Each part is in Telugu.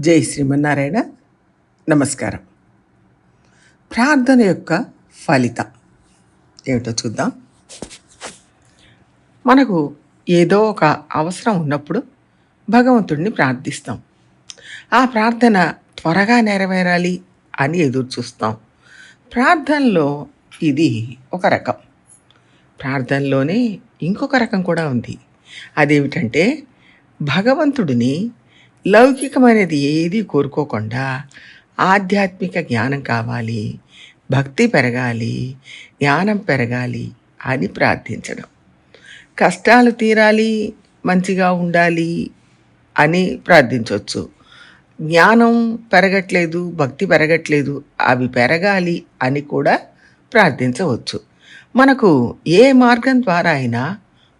జై శ్రీమన్నారాయణ. నమస్కారం. ప్రార్థన యొక్క ఫలితం ఏమిటో చూద్దాం. మనకు ఏదో ఒక అవసరం ఉన్నప్పుడు భగవంతుడిని ప్రార్థిస్తాం. ఆ ప్రార్థన త్వరగా నెరవేరాలి అని ఎదురు చూస్తాం. ప్రార్థనలో ఇది ఒక రకం. ప్రార్థనలోనే ఇంకొక రకం కూడా ఉంది. అదేమిటంటే భగవంతుడిని లౌకికమైనది ఏది కోరుకోకుండా ఆధ్యాత్మిక జ్ఞానం కావాలి భక్తి పెరగాలి జ్ఞానం పెరగాలి అని ప్రార్థించడం. కష్టాలు తీరాలి మంచిగా ఉండాలి అని ప్రార్థించవచ్చు జ్ఞానం పెరగట్లేదు భక్తి పెరగట్లేదు అవి పెరగాలి అని కూడా ప్రార్థించవచ్చు. మనకు ఏ మార్గం ద్వారా అయినా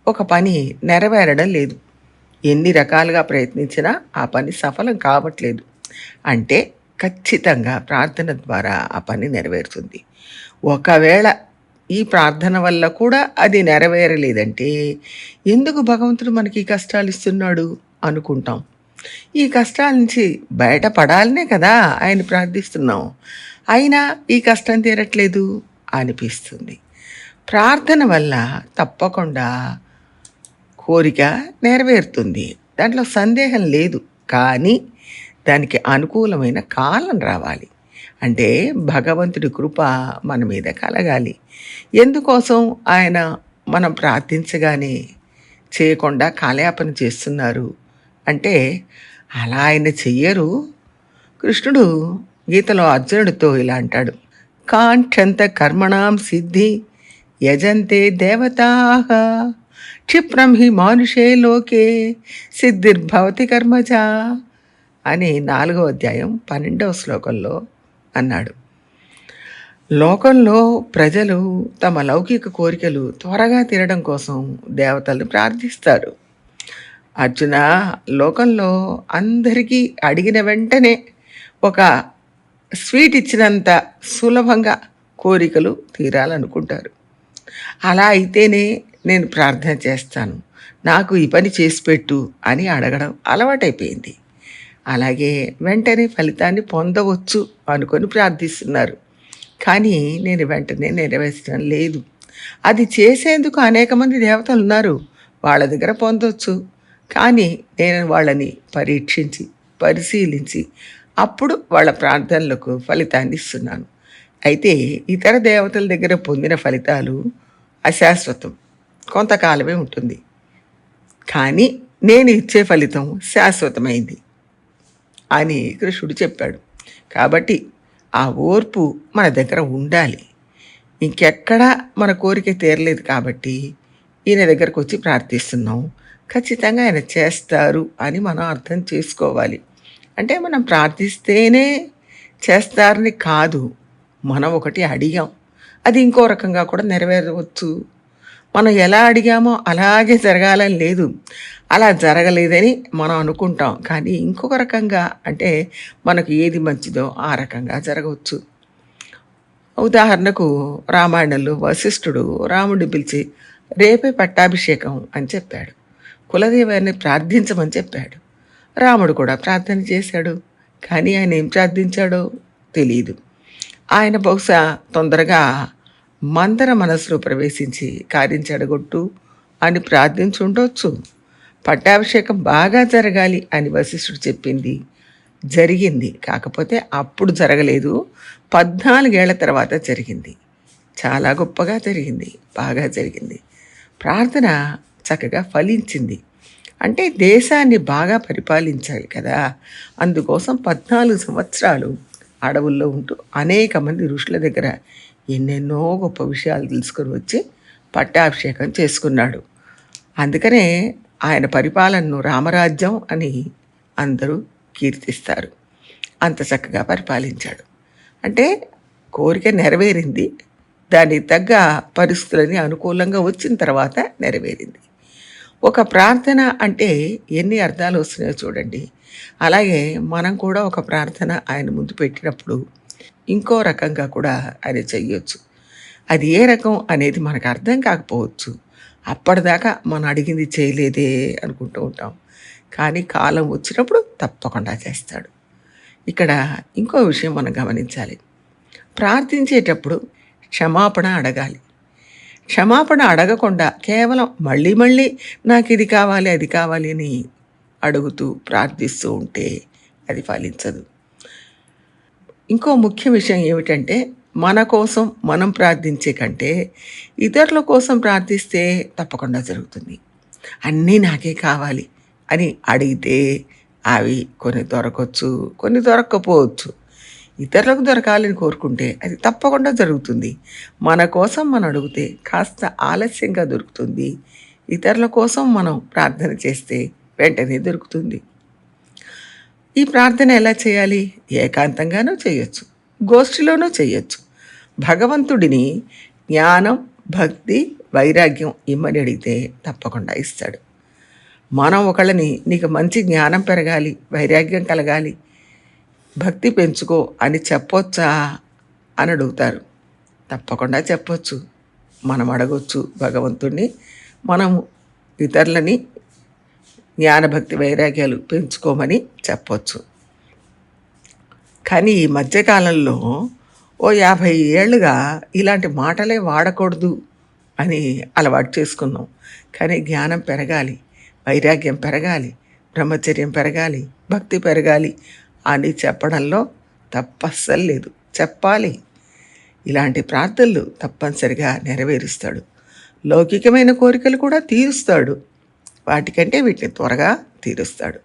ఒక పని నెరవేరడం లేదు. ఎన్ని రకాలుగా ప్రయత్నించినా ఆ పని సఫలం కావట్లేదు. అంటే ఖచ్చితంగా ప్రార్థన ద్వారా ఆ పని నెరవేరుతుంది. ఒకవేళ ఈ ప్రార్థన వల్ల కూడా అది నెరవేరలేదంటే ఎందుకు భగవంతుడు మనకి ఈ కష్టాలు ఇస్తున్నాడు అనుకుంటాం. ఈ కష్టాల నుంచి బయటపడాలనే కదా ఆయన ప్రార్థిస్తున్నాం. అయినా ఈ కష్టం తీరట్లేదు అనిపిస్తుంది. ప్రార్థన వల్ల తప్పకుండా కోరిక నెరవేరుతుంది. దాంట్లో సందేహం లేదు. కానీ దానికి అనుకూలమైన కాలం రావాలి. అంటే భగవంతుడి కృప మన మీద కలగాలి. ఎందుకోసం ఆయన మనం ప్రార్థించగానే చేయకుండా కాలయాపన చేస్తున్నారు? అంటే అలా ఆయన చెయ్యరు. కృష్ణుడు గీతలో అర్జునుడితో ఇలా అంటాడు. కాంక్షంత కర్మణాం సిద్ధి యజంతే దేవతాహ క్షిప్రం హి మానుషే లోకే సిద్ధిర్భవతి కర్మజ అని నాలుగో అధ్యాయం పన్నెండవ శ్లోకంలో అన్నాడు. లోకంలో ప్రజలు తమ లౌకిక కోరికలు త్వరగా తీరడం కోసం దేవతలను ప్రార్థిస్తారు. అర్జున లోకంలో అందరికీ అడిగిన వెంటనే ఒక స్వీట్ ఇచ్చినంత సులభంగా కోరికలు తీరాలనుకుంటారు. అలా అయితేనే నేను ప్రార్థన చేస్తాను. నాకు ఈ పని చేసి పెట్టు అని అడగడం అలవాటైపోయింది. అలాగే వెంటనే ఫలితాన్ని పొందవచ్చు అనుకొని ప్రార్థిస్తున్నారు. కానీ నేను వెంటనే నెరవేర్చడం లేదు. అది చేసేందుకు అనేక మంది దేవతలు ఉన్నారు. వాళ్ళ దగ్గర పొందవచ్చు కానీ నేను వాళ్ళని పరీక్షించి పరిశీలించి అప్పుడు వాళ్ళ ప్రార్థనలకు ఫలితాన్ని ఇస్తున్నాను. అయితే ఇతర దేవతల దగ్గర పొందిన ఫలితాలు అశాశ్వతం. కొంతకాలమే ఉంటుంది. కానీ నేను ఇచ్చే ఫలితం శాశ్వతమైంది అని కృష్ణుడు చెప్పాడు. కాబట్టి ఆ ఓర్పు మన దగ్గర ఉండాలి. ఇంకెక్కడా మన కోరిక తీరలేదు కాబట్టి ఈయన దగ్గరకు వచ్చి ప్రార్థిస్తున్నాం. ఖచ్చితంగా ఆయన చేస్తారు అని మనం అర్థం చేసుకోవాలి. అంటే మనం ప్రార్థిస్తేనే చేస్తారని కాదు. మనం ఒకటి అడిగాం. అది ఇంకో రకంగా కూడా నెరవేరవచ్చు. మనం ఎలా అడిగామో అలాగే జరగాలని లేదు. అలా జరగలేదని మనం అనుకుంటాం. కానీ ఇంకొక రకంగా అంటే మనకు ఏది మంచిదో ఆ రకంగా జరగవచ్చు. ఉదాహరణకు రామాయణంలో వశిష్ఠుడు రాముడిని పిలిచి రేపే పట్టాభిషేకం అని చెప్పాడు. కులదేవాన్ని ప్రార్థించమని చెప్పాడు. రాముడు కూడా ప్రార్థన చేశాడు. కానీ ఆయన ఏం ప్రార్థించాడో తెలియదు ఆయన బహుశా తొందరగా మందర మనసులో ప్రవేశించి కార్యం చెడగొట్టు అని ప్రార్థించుండొచ్చు పట్టాభిషేకం బాగా జరగాలి అని వశిష్ఠుడు చెప్పింది. జరిగింది. కాకపోతే అప్పుడు జరగలేదు. పద్నాలుగేళ్ళ తర్వాత జరిగింది. చాలా గొప్పగా జరిగింది. బాగా జరిగింది. ప్రార్థన చక్కగా ఫలించింది. అంటే దేశాన్ని బాగా పరిపాలించాలి కదా. అందుకోసం పద్నాలుగు సంవత్సరాలు అడవుల్లో ఉంటూ అనేక మంది ఋషుల దగ్గర ఎన్నెన్నో గొప్ప విషయాలు తెలుసుకొని వచ్చి పట్టాభిషేకం చేసుకున్నాడు. అందుకనే ఆయన పరిపాలనను రామరాజ్యం అని అందరూ కీర్తిస్తారు. అంత చక్కగా పరిపాలించాడు. అంటే కోరిక నెరవేరింది. దానికి తగ్గ పరిస్థితులని అనుకూలంగా వచ్చిన తర్వాత నెరవేరింది. ఒక ప్రార్థన అంటే ఎన్ని అర్థాలు వస్తున్నాయో చూడండి. అలాగే మనం కూడా ఒక ప్రార్థన ఆయన ముందు పెట్టినప్పుడు ఇంకో రకంగా కూడా ఆయన చెయ్యొచ్చు. అది ఏ రకం అనేది మనకు అర్థం కాకపోవచ్చు. అప్పటిదాకా మనం అడిగింది చేయలేదే అనుకుంటూ ఉంటాం. కానీ కాలం వచ్చినప్పుడు తప్పకుండా చేస్తాడు. ఇక్కడ ఇంకో విషయం మనం గమనించాలి. ప్రార్థించేటప్పుడు క్షమాపణ అడగాలి. క్షమాపణ అడగకుండా కేవలం మళ్ళీ మళ్ళీ నాకు ఇది కావాలి అది కావాలి అని అడుగుతూ ప్రార్థిస్తూ ఉంటే అది ఫలించదు. ఇంకో ముఖ్య విషయం ఏమిటంటే మన కోసం మనం ప్రార్థించే కంటే ఇతరుల కోసం ప్రార్థిస్తే తప్పకుండా జరుగుతుంది. అన్నీ నాకే కావాలి అని అడిగితే అవి కొన్ని దొరకవచ్చు కొన్ని దొరక్కపోవచ్చు. ఇతరులకు దొరకాలని కోరుకుంటే అది తప్పకుండా జరుగుతుంది. మన కోసం మనం అడిగితే కాస్త ఆలస్యంగా దొరుకుతుంది. ఇతరుల కోసం మనం ప్రార్థన చేస్తే వెంటనే దొరుకుతుంది. ఈ ప్రార్థన ఎలా చేయాలి? ఏకాంతంగానూ చేయొచ్చు. గోష్ఠిలోనూ చేయొచ్చు. భగవంతుడిని జ్ఞానం భక్తి వైరాగ్యం ఇమ్మని అడిగితే తప్పకుండా ఇస్తాడు. మనం ఒకళ్ళని నీకు మంచి జ్ఞానం పెరగాలి వైరాగ్యం కలగాలి భక్తి పెంచుకో అని చెప్పొచ్చా అని అడుగుతారు. తప్పకుండా చెప్పొచ్చు. మనం అడగొచ్చు భగవంతుణ్ణి. మనము ఇతరులని జ్ఞానభక్తి వైరాగ్యాలు పెంచుకోమని చెప్పొచ్చు. కానీ ఈ మధ్యకాలంలో ఓ యాభై ఏళ్ళుగా ఇలాంటి మాటలే వాడకూడదు అని అలవాటు చేసుకున్నాం. కానీ జ్ఞానం పెరగాలి వైరాగ్యం పెరగాలి బ్రహ్మచర్యం పెరగాలి భక్తి పెరగాలి అని చెప్పడంలో తప్పస్సలు లేదు. చెప్పాలి. ఇలాంటి ప్రార్థనలు తప్పనిసరిగా నెరవేరుస్తాడు. లౌకికమైన కోరికలు కూడా తీరుస్తాడు. వాటికంటే వీటిని త్వరగా తీరుస్తాడు.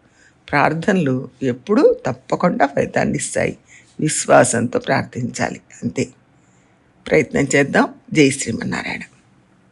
ప్రార్థనలు ఎప్పుడూ తప్పకుండా ఫలితాన్ని ఇస్తాయి. విశ్వాసంతో ప్రార్థించాలి. అంతే. ప్రయత్నం చేద్దాం. జై శ్రీమన్నారాయణ.